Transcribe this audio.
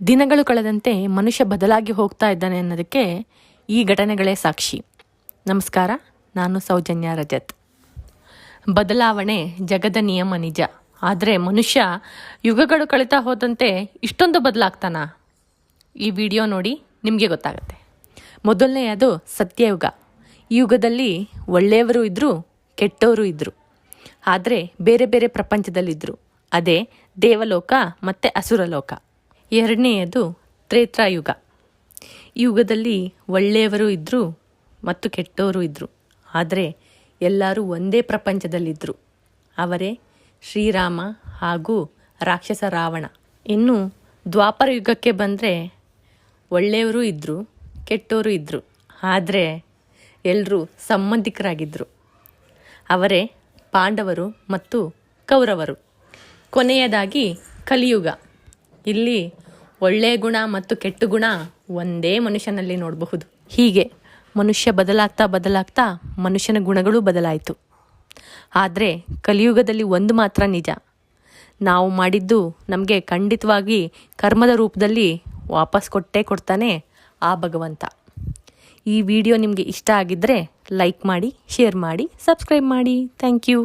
ದಿನಗಳು ಕಳೆದಂತೆ ಮನುಷ್ಯ ಬದಲಾಗಿ ಹೋಗ್ತಾ ಇದ್ದಾನೆ ಅನ್ನೋದಕ್ಕೆ ಈ ಘಟನೆಗಳೇ ಸಾಕ್ಷಿ. ನಮಸ್ಕಾರ, ನಾನು ಸೌಜನ್ಯ ರಜತ್. ಬದಲಾವಣೆ ಜಗದ ನಿಯಮ ನಿಜ. ಆದರೆ ಮನುಷ್ಯ ಯುಗಗಳು ಕಳೀತಾ ಹೋದಂತೆ ಇಷ್ಟೊಂದು ಬದಲಾಗ್ತಾನ? ಈ ವಿಡಿಯೋ ನೋಡಿ ನಿಮಗೆ ಗೊತ್ತಾಗುತ್ತೆ. ಮೊದಲನೆಯದು ಸತ್ಯಯುಗ. ಈ ಯುಗದಲ್ಲಿ ಒಳ್ಳೆಯವರು ಇದ್ದರು ಕೆಟ್ಟವರು ಇದ್ದರು ಆದರೆ ಬೇರೆ ಬೇರೆ ಪ್ರಪಂಚದಲ್ಲಿದ್ದರು ಅದೇ ದೇವಲೋಕ ಮತ್ತು ಅಸುರಲೋಕ. ಎರಡನೆಯದು ತ್ರೇತಾಯುಗ ಯುಗದಲ್ಲಿ ಒಳ್ಳೆಯವರು ಇದ್ದರು ಮತ್ತು ಕೆಟ್ಟವರು ಇದ್ದರು ಆದರೆ ಎಲ್ಲರೂ ಒಂದೇ ಪ್ರಪಂಚದಲ್ಲಿದ್ದರು ಅವರೇ ಶ್ರೀರಾಮ ಹಾಗೂ ರಾಕ್ಷಸ ರಾವಣ. ಇನ್ನು ದ್ವಾಪರ ಯುಗಕ್ಕೆ ಬಂದರೆ ಒಳ್ಳೆಯವರು ಇದ್ದರು ಕೆಟ್ಟವರು ಇದ್ದರು ಆದರೆ ಎಲ್ಲರೂ ಸಂಬಂಧಿಕರಾಗಿದ್ದರು ಅವರೇ ಪಾಂಡವರು ಮತ್ತು ಕೌರವರು. ಕೊನೆಯದಾಗಿ ಕಲಿಯುಗ. ಇಲ್ಲಿ ಒಳ್ಳೆಯ ಗುಣ ಮತ್ತು ಕೆಟ್ಟ ಗುಣ ಒಂದೇ ಮನುಷ್ಯನಲ್ಲಿ ನೋಡಬಹುದು. ಹೀಗೆ ಮನುಷ್ಯ ಬದಲಾಗ್ತಾ ಬದಲಾಗ್ತಾ ಮನುಷ್ಯನ ಗುಣಗಳು ಬದಲಾಯಿತು. ಆದರೆ ಕಲಿಯುಗದಲ್ಲಿ ಒಂದು ಮಾತ್ರ ನಿಜ. ನಾವು ಮಾಡಿದ್ದು ನಮಗೆ ಖಂಡಿತವಾಗಿ ಕರ್ಮದ ರೂಪದಲ್ಲಿ ವಾಪಸ್ ಕೊಟ್ಟೇ ಕೊಡ್ತಾನೆ ಆ ಭಗವಂತ. ಈ ವಿಡಿಯೋ ನಿಮಗೆ ಇಷ್ಟ ಆಗಿದ್ದರೆ ಲೈಕ್ ಮಾಡಿ, ಶೇರ್ ಮಾಡಿ, ಸಬ್ಸ್ಕ್ರೈಬ್ ಮಾಡಿ. Thank you.